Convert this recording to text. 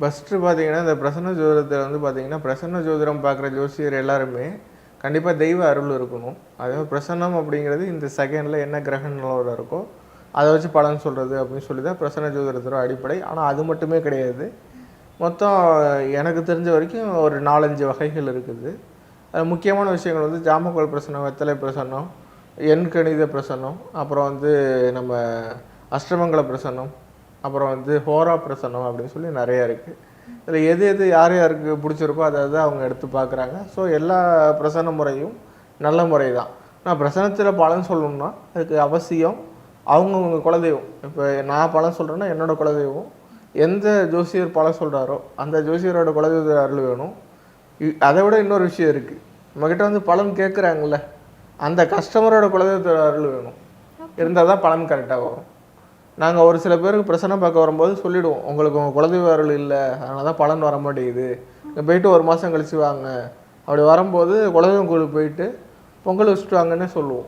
First பார்த்தீங்கன்னா இந்த பிரசன்ன ஜோதிடத்தில் வந்து பார்த்தீங்கன்னா பிரசன்ன ஜோதிடம் பார்க்குற ஜோசியர் எல்லாருமே கண்டிப்பாக தெய்வ அருள் இருக்கணும். அதே மாதிரி பிரசன்னம் அப்படிங்கிறது இந்த செகண்டில் என்ன கிரக நிலவரம் இருக்கோ அதை வச்சு பலன் சொல்கிறது அப்படின்னு சொல்லி தான் பிரசன்ன ஜோதிடத்தோட அடிப்படை. ஆனால் அது மட்டுமே கிடையாது. மொத்தம் எனக்கு தெரிஞ்ச வரைக்கும் ஒரு நாலஞ்சு வகைகள் இருக்குது. அது முக்கியமான விஷயங்கள் வந்து ஜாமக்கோல் பிரசனம் வெத்தலை பிரசன்னம் எண்கணித பிரசன்னம் அப்புறம் வந்து நம்ம அஷ்டமங்கல பிரசன்னம் அப்புறம் வந்து ஹோரா பிரசன்னம் அப்படின்னு சொல்லி நிறைய இருக்குது இதில் எது எது யார் யாருக்கு பிடிச்சிருக்கோ அதை அதை அவங்க எடுத்து பார்க்குறாங்க. ஸோ எல்லா பிரசன்ன முறையும் நல்ல முறை தான் நான் பிரசனத்தில் பலன் சொல்லணும்னா அதுக்கு அவசியம் அவங்கவுங்க குலதெய்வம். இப்போ நான் பலன் சொல்கிறேன்னா என்னோட குலதெய்வம். எந்த ஜோசியர் பலன் சொல்கிறாரோ அந்த ஜோசியரோட குலதெய்வ அருள் வேணும். அதை விட இன்னொரு விஷயம் இருக்குது நம்மக்கிட்ட வந்து பலன் கேட்குறாங்கல்ல அந்த கஸ்டமரோட குலதெய்வத்தோட அருள் வேணும். இருந்தால் தான் பலன் கரெக்டாக வரும். நாங்கள் ஒரு சில பேருக்கு பிரச்சனை பார்க்க வரும்போது சொல்லிவிடுவோம் உங்களுக்கு உங்கள் குலதெய்வ அருள் இல்லை அதனால தான் பலன் வர மாட்டேங்குது. இங்கே போயிட்டு ஒரு மாதம் கழிச்சு வாங்க. அப்படி வரும்போது குலதெய்வம் கோயிலுக்கு போயிட்டு பொங்கல் வச்சுட்டு வாங்கன்னே சொல்லுவோம்.